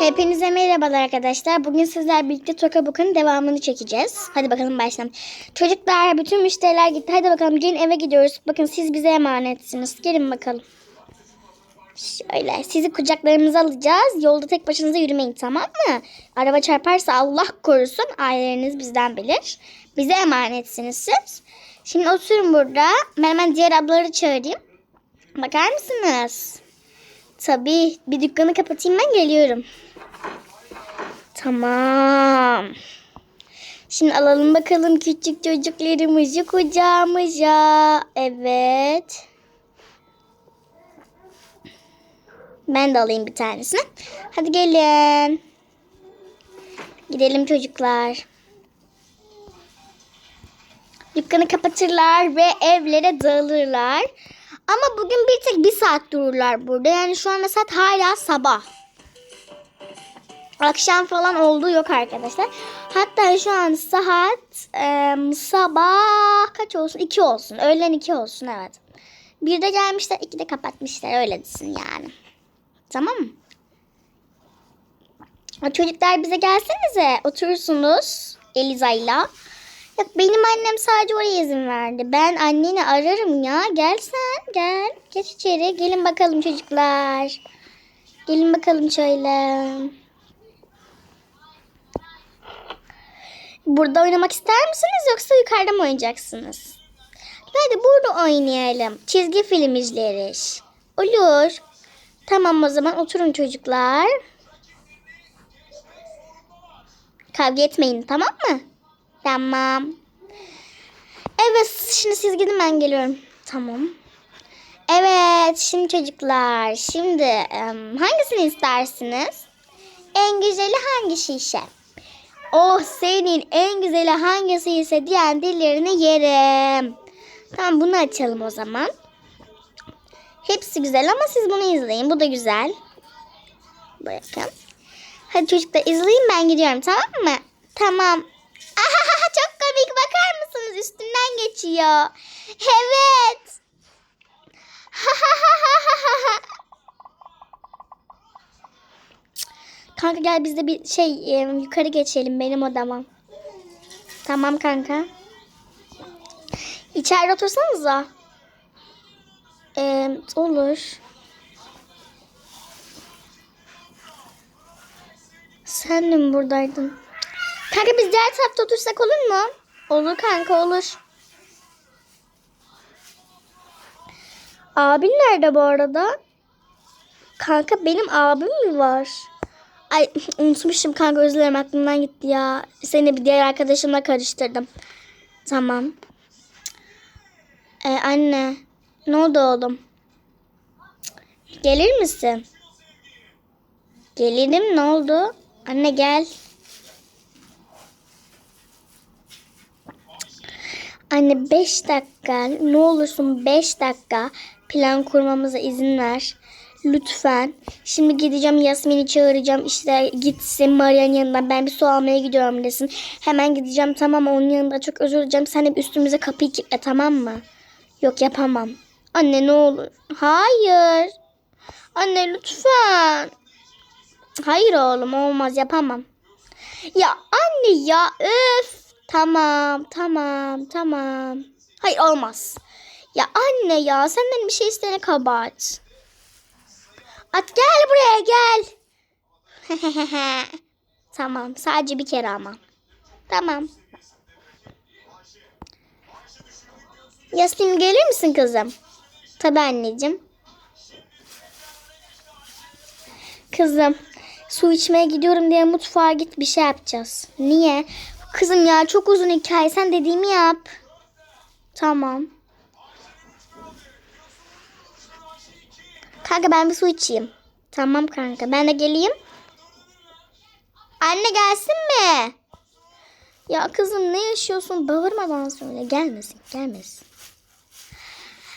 Hepinize merhabalar arkadaşlar. Bugün sizler birlikte Toka Boka'nın devamını çekeceğiz. Hadi bakalım başlayalım. Çocuklar bütün müşteriler gitti. Hadi bakalım gelin eve gidiyoruz. Bakın siz bize emanetsiniz. Gelin bakalım. Şöyle sizi kucaklarımıza alacağız. Yolda tek başınıza yürümeyin tamam mı? Araba çarparsa Allah korusun aileleriniz bizden bilir. Bize emanetsiniz siz. Şimdi oturun burada. Ben hemen diğer ablaları çağırayım. Bakar mısınız? Tabii bir dükkanı kapatayım ben geliyorum. Tamam. Şimdi alalım bakalım küçük çocuklarımızı kucağımıza. Evet. Ben de alayım bir tanesini. Hadi gelin. Gidelim çocuklar. Dükkanı kapatırlar ve evlere dağılırlar. Ama bugün bir tek bir saat dururlar burada. Yani şu anda saat hala sabah. Akşam falan olduğu yok arkadaşlar. Hatta şu an saat e, sabah kaç olsun? 2 olsun. Öğlen 2 olsun evet. Bir de gelmişler, iki de kapatmışlar. Öyle desin yani. Tamam mı? Çocuklar bize gelsenize. Oturursunuz Eliza'yla. Yok benim annem sadece oraya izin verdi. Ben anneni ararım ya. Gel sen gel. Geç içeri. Gelin bakalım çocuklar. Gelin bakalım şöyle. Burada oynamak ister misiniz yoksa yukarıda mı oynayacaksınız? Hadi burada oynayalım. Çizgi film izleriz. Olur. Tamam o zaman oturun çocuklar. Kavga etmeyin tamam mı? Tamam. Evet şimdi siz gidin ben geliyorum. Tamam. Evet şimdi çocuklar şimdi hangisini istersiniz? En güzeli hangi şişe? Oh senin en güzeli hangisi ise diyen dillerini yerim. Tamam bunu açalım o zaman. Hepsi güzel ama siz bunu izleyin. Bu da güzel. Bakın. Hadi çocuklar izleyin ben gidiyorum tamam mı? Tamam. Çok komik bakar mısınız? Üstünden geçiyor. Evet. kanka gel biz de bir şey e, yukarı geçelim benim odama. Tamam kanka. İçeride otursanıza. Ee, olur. Sen de mi buradaydın? Kanka biz diğer tarafta otursak olur mu? Olur kanka olur. Abin nerede bu arada? Kanka benim abim mi var? Ay unutmuşum kanka özür dilerim aklımdan gitti ya. Seni bir diğer arkadaşımla karıştırdım. Tamam. Ee, anne ne oldu oğlum? Gelir misin? Gelirim ne oldu? Anne gel. Anne 5 dakika ne olursun 5 dakika plan kurmamıza izin ver. Lütfen. Şimdi gideceğim Yasmin'i çağıracağım. İşte gitsin Maria'nın yanından. Ben bir su almaya gidiyorum desin. Hemen gideceğim tamam onun yanında çok özür dileyeceğim. Sen hep üstümüze kapıyı kilitle tamam mı? Yok yapamam. Anne ne olur. Hayır. Anne lütfen. Hayır oğlum olmaz yapamam. Ya anne ya öf. Tamam tamam tamam. Hayır olmaz. Ya anne ya senden bir şey istene kabahat. At gel buraya gel. tamam sadece bir kere ama. Tamam. Yasmin gelir misin kızım? Tabii anneciğim. Kızım su içmeye gidiyorum diye mutfağa git bir şey yapacağız. Niye? Kızım ya çok uzun hikaye sen dediğimi yap. Tamam. Kanka ben bir su içeyim. Tamam kanka ben de geleyim. Anne gelsin mi? Ya kızım ne yaşıyorsun? Bağırmadan söyle. Gelmesin gelmesin.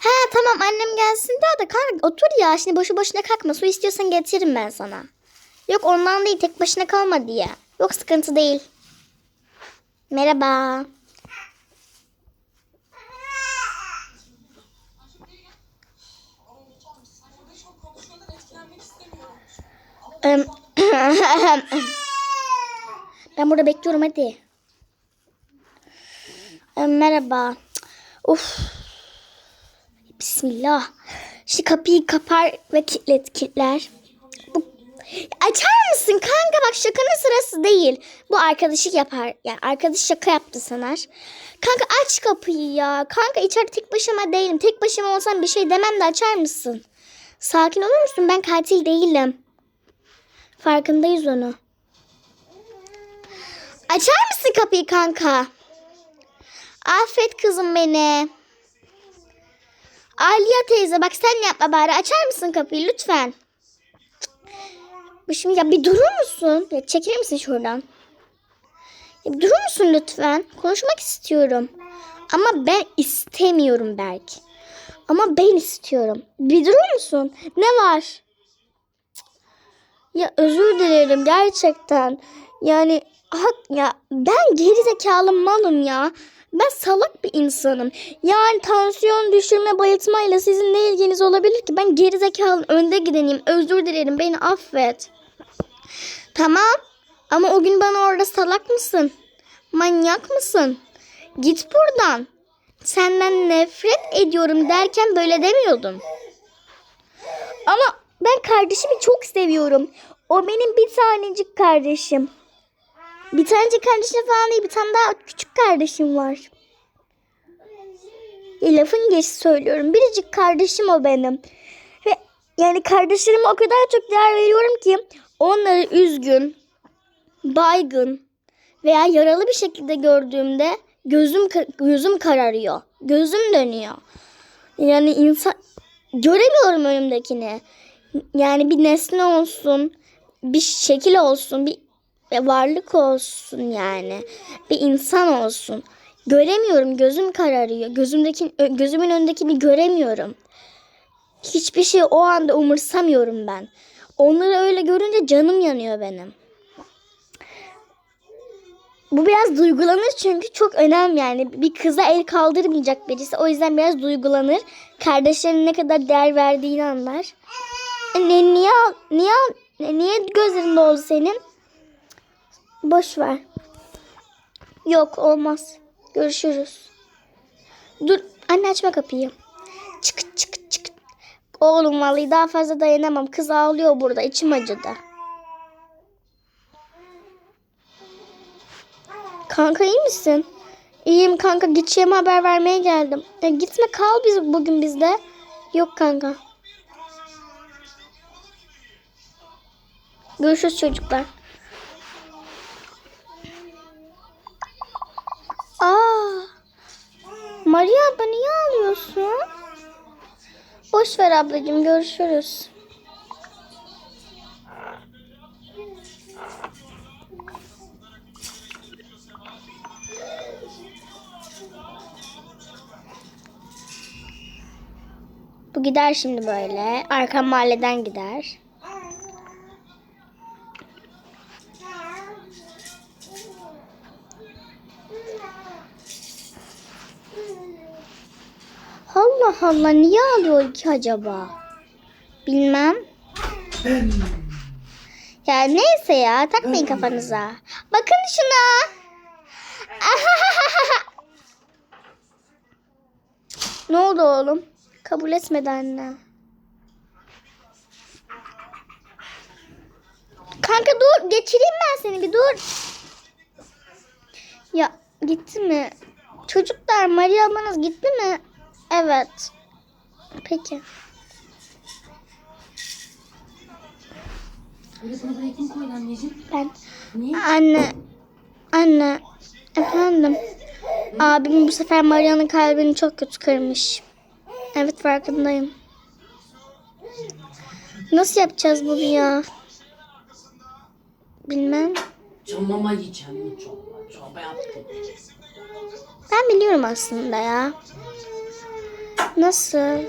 He tamam annem gelsin diyor da kanka otur ya. Şimdi boşu boşuna kalkma. Su istiyorsan getiririm ben sana. Yok ondan değil tek başına kalma diye. Yok sıkıntı değil. Merhaba. Ben burada bekliyorum hadi. Merhaba. Of. Bismillah. Şu kapıyı kapar ve kilitlet kilitler. Açar mısın kanka bak şakanın sırası değil. Bu arkadaşlık yapar. Yani arkadaş şaka yaptı sanar. Kanka aç kapıyı ya. Kanka içeride tek başıma değilim. Tek başıma olsam bir şey demem de açar mısın? Sakin olur musun? Ben katil değilim. Farkındayız onu. Açar mısın kapıyı kanka? Affet kızım beni. Aliye teyze bak sen yapma bari açar mısın kapıyı lütfen. Şimdi ya bir durur musun? Ya çekilir misin şuradan? Ya bir durur musun lütfen? Konuşmak istiyorum. Ama ben istemiyorum belki. Ama ben istiyorum. Bir durur musun? Ne var? Ya özür dilerim gerçekten. Yani hak ya ben geri zekalı malım ya. Ben salak bir insanım. Yani tansiyon düşürme bayıltmayla sizin ne ilginiz olabilir ki? Ben geri zekalı önde gideneyim. Özür dilerim beni affet. Tamam ama o gün bana orada salak mısın? Manyak mısın? Git buradan. Senden nefret ediyorum derken böyle demiyordun. Ama ben kardeşimi çok seviyorum. O benim bir tanecik kardeşim. Bir tanecik kardeşim falan değil. Bir tane daha küçük kardeşim var. Ya lafın geçi söylüyorum. Biricik kardeşim o benim. Ve yani kardeşlerime o kadar çok değer veriyorum ki onları üzgün, baygın veya yaralı bir şekilde gördüğümde gözüm gözüm kararıyor. Gözüm dönüyor. Yani insan göremiyorum önümdekini. Yani bir nesne olsun, bir şekil olsun, bir varlık olsun yani. Bir insan olsun. Göremiyorum, gözüm kararıyor. Gözümdeki gözümün önündekini göremiyorum. Hiçbir şey o anda umursamıyorum ben. Onları öyle görünce canım yanıyor benim. Bu biraz duygulanır çünkü çok önemli yani. Bir kıza el kaldırmayacak birisi. O yüzden biraz duygulanır. Kardeşlerine ne kadar değer verdiğini anlar. Ne, niye, niye, niye gözlerin doldu senin? Boş ver. Yok olmaz. Görüşürüz. Dur anne açma kapıyı. Çık çık. Oğlum vallahi daha fazla dayanamam. Kız ağlıyor burada. İçim acıdı. Kanka iyi misin? İyiyim kanka. Gideceğime haber vermeye geldim. Ya gitme kal biz bugün bizde. Yok kanka. Görüşürüz çocuklar. Aa. Maria abla niye ağlıyorsun? Boş ver ablacığım görüşürüz. Bu gider şimdi böyle. Arka mahalleden gider. Allah Allah niye ağlıyor ki acaba? Bilmem. Ya neyse ya takmayın kafanıza. Bakın şuna. ne oldu oğlum? Kabul etmedi anne. Kanka dur geçireyim ben seni bir dur. Ya gitti mi? Çocuklar Maria ablanız gitti mi? Evet. Peki. Ben anne anne efendim. Abim bu sefer Maria'nın kalbini çok kötü kırmış. Evet farkındayım. Nasıl yapacağız bunu ya? Bilmem. Çamama yiyeceğim? Çorba yaptım. Ben biliyorum aslında ya. Nasıl?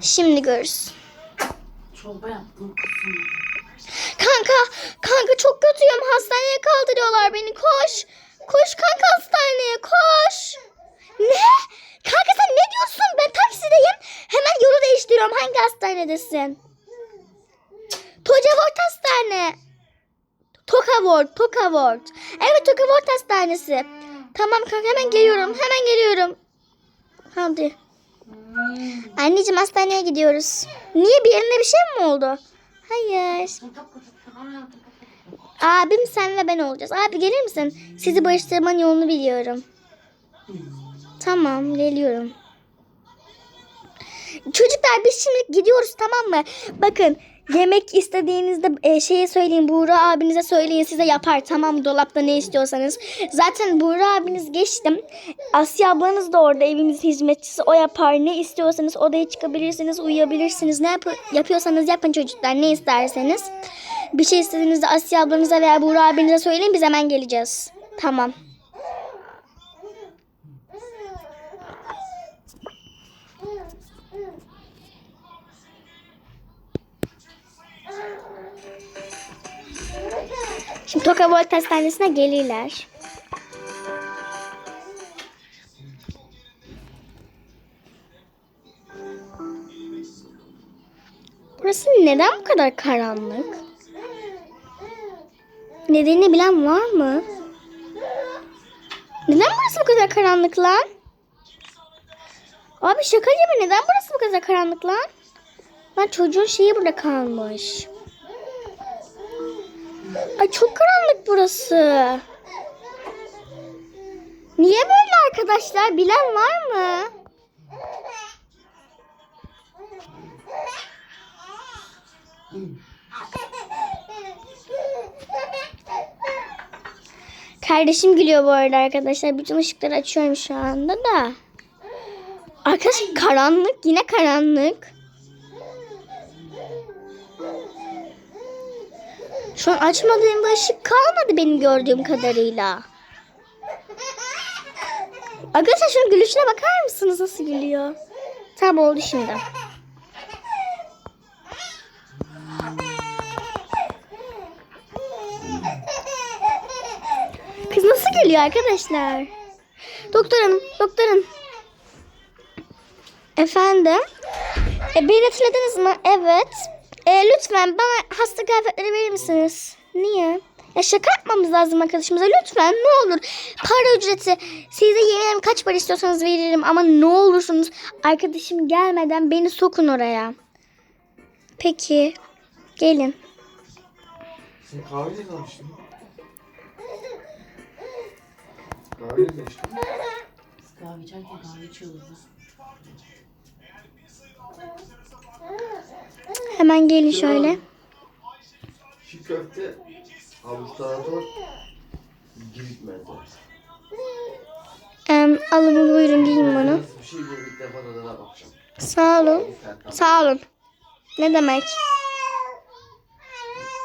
Şimdi görürüz. Çorba yaptım kızım. Kanka, kanka çok kötüyüm. Hastaneye kaldırıyorlar beni. Koş. Koş kanka hastaneye koş. Ne? Kanka sen ne diyorsun? Ben taksideyim. Hemen yolu değiştiriyorum. Hangi hastanedesin? Tocavort Hastane. Tokavort, Tokavort. Evet Tokavort Hastanesi. Tamam kanka hemen geliyorum. Hemen geliyorum. Hadi. Anneciğim hastaneye gidiyoruz. Niye bir yerine bir şey mi oldu? Hayır. Abim sen ve ben olacağız. Abi gelir misin? Sizi barıştırmanın yolunu biliyorum. Tamam geliyorum. Çocuklar biz şimdi gidiyoruz tamam mı? Bakın yemek istediğinizde e, şeye söyleyin Buğra abinize söyleyin size yapar tamam dolapta ne istiyorsanız. Zaten Buğra abiniz geçtim. Asya ablanız da orada evimizin hizmetçisi o yapar. Ne istiyorsanız odaya çıkabilirsiniz uyuyabilirsiniz. Ne yap- yapıyorsanız yapın çocuklar ne isterseniz. Bir şey istediğinizde Asya ablanıza veya Buğra abinize söyleyin biz hemen geleceğiz. Tamam. Şimdi Toka Volt Hastanesi'ne gelirler. Burası neden bu kadar karanlık? Nedenini bilen var mı? Neden burası bu kadar karanlık lan? Abi şaka gibi neden burası bu kadar karanlık lan? Lan çocuğun şeyi burada kalmış. Ay çok karanlık burası. Niye böyle arkadaşlar? Bilen var mı? Kardeşim gülüyor bu arada arkadaşlar. Bütün ışıkları açıyorum şu anda da. Arkadaşlar karanlık. Yine karanlık. Şu an açmadığımda ışık kalmadı benim gördüğüm kadarıyla. Arkadaşlar şunun gülüşüne bakar mısınız nasıl gülüyor? Tamam oldu şimdi. Kız nasıl gülüyor arkadaşlar? Doktorum, doktorum. Efendim? E, beni hatırladınız mı? Evet. E, lütfen bana hasta kıyafetleri verir misiniz? Niye? Ya şaka yapmamız lazım arkadaşımıza. Lütfen ne olur. Para ücreti. Size yemin kaç para istiyorsanız veririm. Ama ne olursunuz arkadaşım gelmeden beni sokun oraya. Peki. Gelin. Sen kahve zaman içtin? Kahve zaman içtin? Biz kahve içerken kahve içiyoruz. Hemen gelin şöyle. Çiğ köfte, havuç tarator, gitmedi. Em, alın buyurun giyin bunu. Bir şey bu ilk defa tadına bakacağım. Sağ olun. Sağ olun. Ne demek?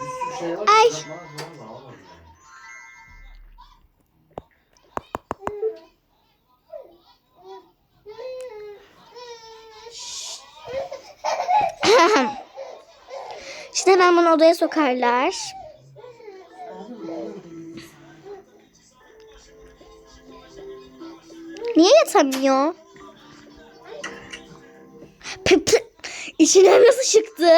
Bir sürü şey var. Ay. yapmaz odaya sokarlar. Niye yatamıyor? Pı pı. İçine nasıl çıktı?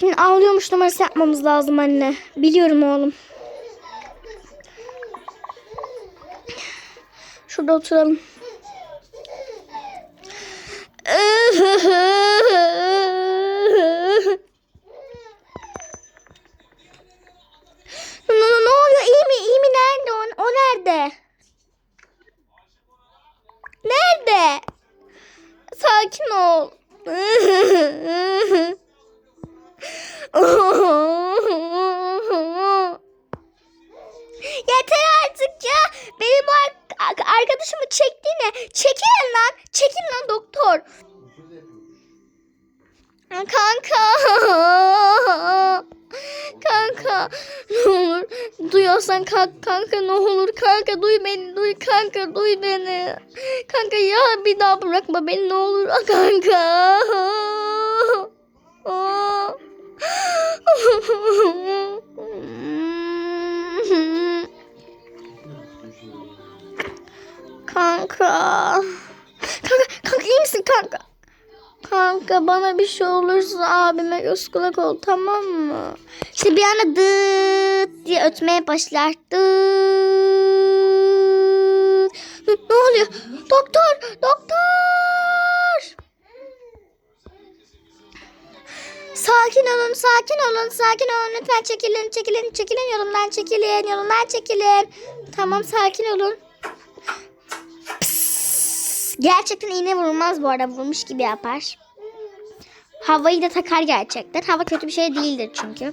Şimdi ağlıyormuş numarası yapmamız lazım anne. Biliyorum oğlum. Şurada oturalım. Yeter artık ya. Benim arkadaşımı çektiğine. Çekilin lan. Çekil lan doktor. Kanka. Kanka. Ne olur. Duyuyorsan kalk kanka ne olur. Kanka duy beni. Duy kanka duy beni. Kanka ya bir daha bırakma beni ne olur. Kanka. Kanka. Kanka, kanka iyi misin kanka? Kanka bana bir şey olursa abime göz kulak ol tamam mı? İşte bir anda dıt diye ötmeye başlar. Dıt. Ne, oluyor? Doktor! Doktor! Sakin olun, sakin olun, sakin olun. Lütfen çekilin, çekilin, çekilin. Yolumdan çekilin, yolumdan çekilin. Tamam, sakin olun. Gerçekten iğne vurmaz bu arada. Vurmuş gibi yapar. Havayı da takar gerçekten. Hava kötü bir şey değildir çünkü.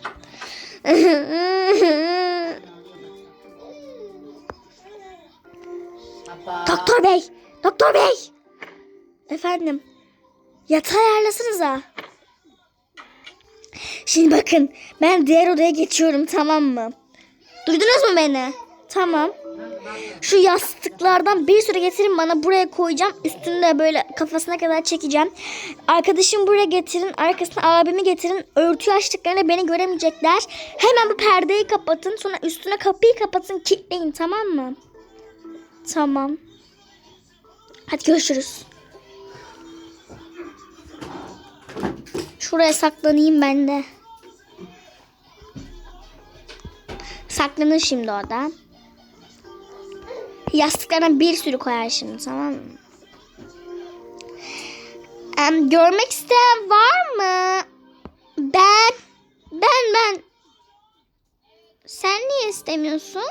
Doktor bey! Doktor bey! Efendim? Yatağı ayarlasanıza. Şimdi bakın ben diğer odaya geçiyorum tamam mı? Duydunuz mu beni? Tamam. Şu yastıklardan bir sürü getirin bana buraya koyacağım. Üstünü de böyle kafasına kadar çekeceğim. Arkadaşım buraya getirin. Arkasına abimi getirin. Örtüyü açtıklarında beni göremeyecekler. Hemen bu perdeyi kapatın. Sonra üstüne kapıyı kapatın. Kilitleyin tamam mı? Tamam. Hadi görüşürüz. Şuraya saklanayım ben de. Saklanır şimdi o da. Yastıklardan bir sürü koyar şimdi tamam mı? Em, görmek isteyen var mı? Ben. Ben ben. Sen niye istemiyorsun?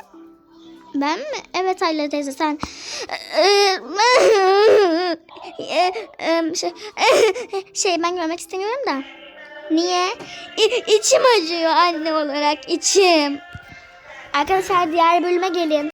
Ben mi? Evet Ayla teyze sen. Şey, şey ben görmek istemiyorum da. Niye? İ- içim acıyor anne olarak içim. Arkadaşlar diğer bölüme gelin.